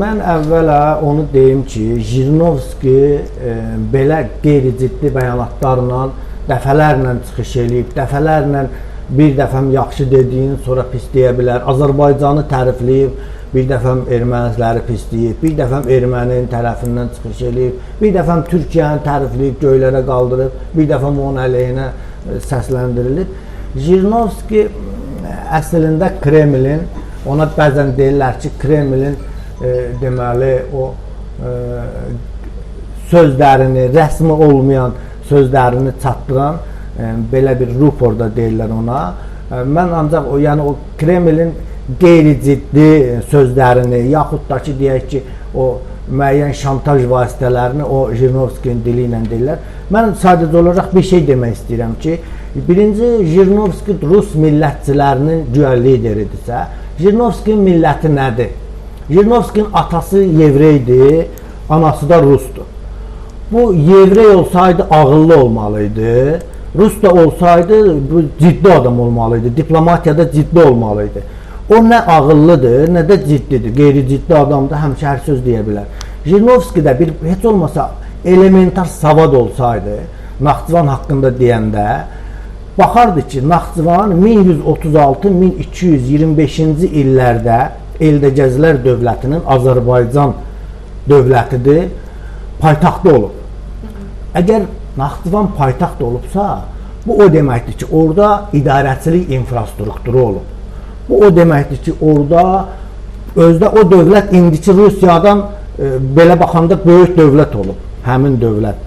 mən əvvəla onu deyim ki, Jirinovski e, belə qeyri-ciddi bəyanatlarla dəfələrlə çıxış eləyib, dəfələrlə bir dəfəm yaxşı dediyin, sonra pis deyə bilər. Azərbaycanı tərifləyib, bir dəfəm erməniləri pisləyib, bir dəfəm erməninin tərəfindən çıxış eləyib, bir dəfəm Türkiyəni tərifləyib, göylərə qaldırıb, bir dəfəm onun əleyhinə e, səsləndirilib. Jirinovski əslində Kremlin ona bəzən deyirlər ki, Kremlin e, deməli o e, sözlərini, rəsmi olmayan sözlərini çatdıran e, belə bir ruporda deyirlər ona. E, mən ancaq o yəni o Kremlin qeyri-ciddi sözlərini yaxud da ki deyək ki, o müəyyən şantaj vasitələrini o Jirinovskinin dili ilə deyirlər. Mən sadəcə olaraq bir şey demək istəyirəm ki, birinci Jirinovski rus millətçilərinin güya lideridirsə, Jirinovskinin milləti nədir? Jirinovskinin atası yevreydi, anası da rusdur. Bu yevrey olsaydı ağıllı olmalıydı. Rus da olsaydı bu ciddi adam olmalıydı. Diplomatiyada ciddi olmalıydı. O nə ağıllıdır, nə də ciddidir. Qeyri-ciddi adamdır, həmişə hər söz deyə bilər. Jirinovski də bir heç olmasa elementar savad olsaydı, Naxçıvan haqqında deyəndə baxardı ki, Naxçıvan 1136-1225-ci illərdə Eldəcəzlər dövlətinin Azərbaycan dövlətidir, paytaxtı olub. Əgər Naxçıvan paytaxt olubsa, bu o deməkdir ki, orada idarəçilik infrastrukturu olub. Bu o deməkdir ki, orada özdə o dövlət indiki Rusiyadan e, belə baxanda böyük dövlət olub, həmin dövlət.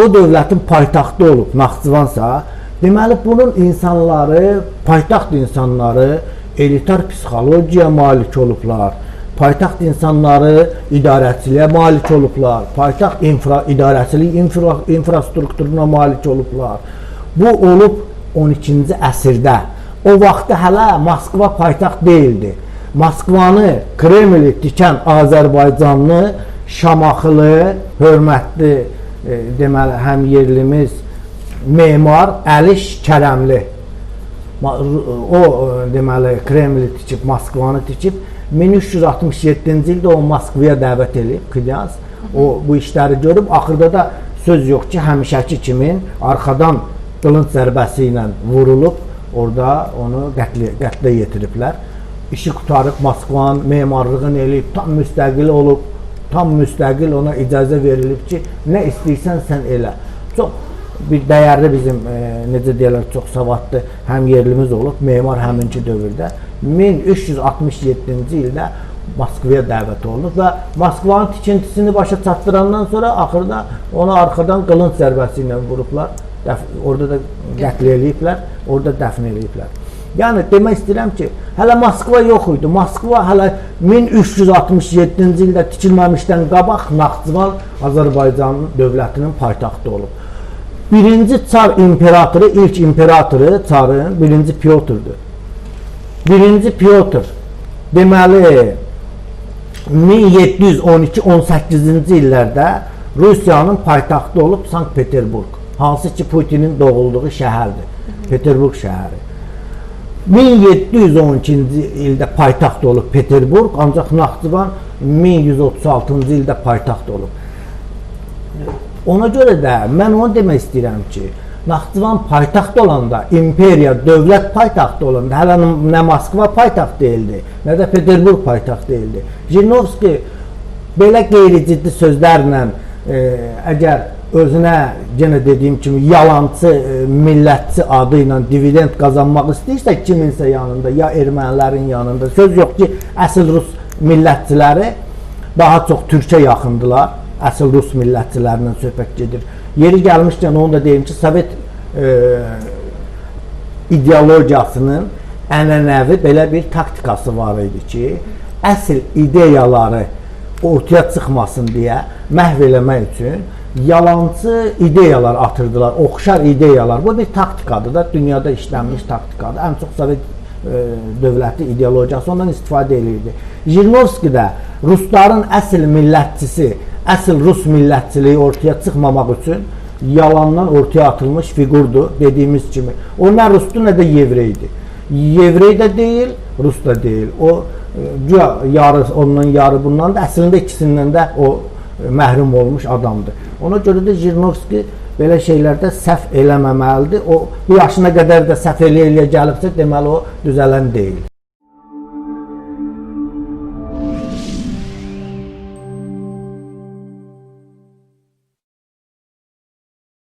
O dövlətin paytaxtı olub Naxçıvansa, deməli bunun insanları, paytaxt insanları elitar psixologiyaya malik olublar. Paytaxt insanları idarəçiliyə malik olublar. Paytaxt infra idarəçilik infra, infrastrukturuna malik olublar. Bu olub 12-ci əsrdə. O vaxtda hələ Moskva paytaxt deyildi. Moskvanı, Kremli tikən Azərbaycanlı Şamaxılı, hörmətli e, deməli həm yerlimiz memar Əliş Kərəmli o e, deməli Kremli tikib, Moskvanı tikib 1367-ci ildə o Moskvaya dəvət edib knyaz. O bu işləri görüb axırda da söz yox ki, həmişəki kimi arxadan qılınc zərbəsi ilə vurulub, orada onu qətlə, qətlə yetiriblər. İşi qutarıb Moskvanın memarlığını eləyib, tam müstəqil olub, tam müstəqil ona icazə verilib ki, nə istəyirsən sən elə. Çox bir dəyərli bizim e, necə deyirlər çox savadlı həm yerlimiz olub, memar həminki dövrdə 1367-ci ildə Moskvaya dəvət olunub və Moskvanın tikintisini başa çatdırandan sonra axırda onu arxadan qılınc zərbəsi ilə vurublar. Dəf orada da qətl eləyiblər, orada dəfn eləyiblər. Yəni demək istəyirəm ki, hələ Moskva yox idi. Moskva hələ 1367-ci ildə tikilməmişdən qabaq Naxçıvan Azərbaycan dövlətinin paytaxtı olub. Birinci çar imperatoru, ilk imperatoru çarın birinci Pyotr'dur. Birinci Pyotr deməli 1712-18-ci illərdə Rusiyanın paytaxtı olub Sankt-Peterburg. Hansı ki Putinin doğulduğu şəhərdir. Peterburg şəhəri. 1712-ci ildə paytaxt olub Peterburg, ancaq Naxçıvan 1136-cı ildə paytaxt olub. Ona görə də mən onu demək istəyirəm ki, Naxçıvan paytaxt olanda, imperiya, dövlət paytaxtı olanda, hələ nə Moskva paytaxt deyildi, nə də Peterburg paytaxt deyildi. Jirinovski belə qeyri-ciddi sözlərlə e, əgər özünə yenə dediyim kimi yalançı e, millətçi adı ilə dividend qazanmaq istəyirsə kiminsə yanında, ya ermənilərin yanında, söz yox ki, əsl rus millətçiləri daha çox türkə yaxındılar əsl rus millətçilərindən söhbət gedir. Yeri gəlmişkən onu da deyim ki, Sovet e, ideologiyasının ənənəvi belə bir taktikası var idi ki, əsl ideyaları ortaya çıxmasın deyə məhv eləmək üçün yalançı ideyalar atırdılar, oxşar ideyalar. Bu bir taktikadır da, dünyada işlənmiş taktikadır. Ən çox Sovet e, dövləti ideologiyası ondan istifadə edirdi. Jirinovski də rusların əsl millətçisi əsl rus millətçiliyi ortaya çıxmamaq üçün yalandan ortaya atılmış fiqurdur dediyimiz kimi. O nə rusdur, nə də yevreydir. Yevrey də deyil, rus da deyil. O güya yarı ondan yarı bundan da əslində ikisindən də o e, məhrum olmuş adamdır. Ona görə də Jirinovski belə şeylərdə səhv eləməməlidir. O bu yaşına qədər də səhv eləyə-eləyə gəlibsə, deməli o düzələn deyil.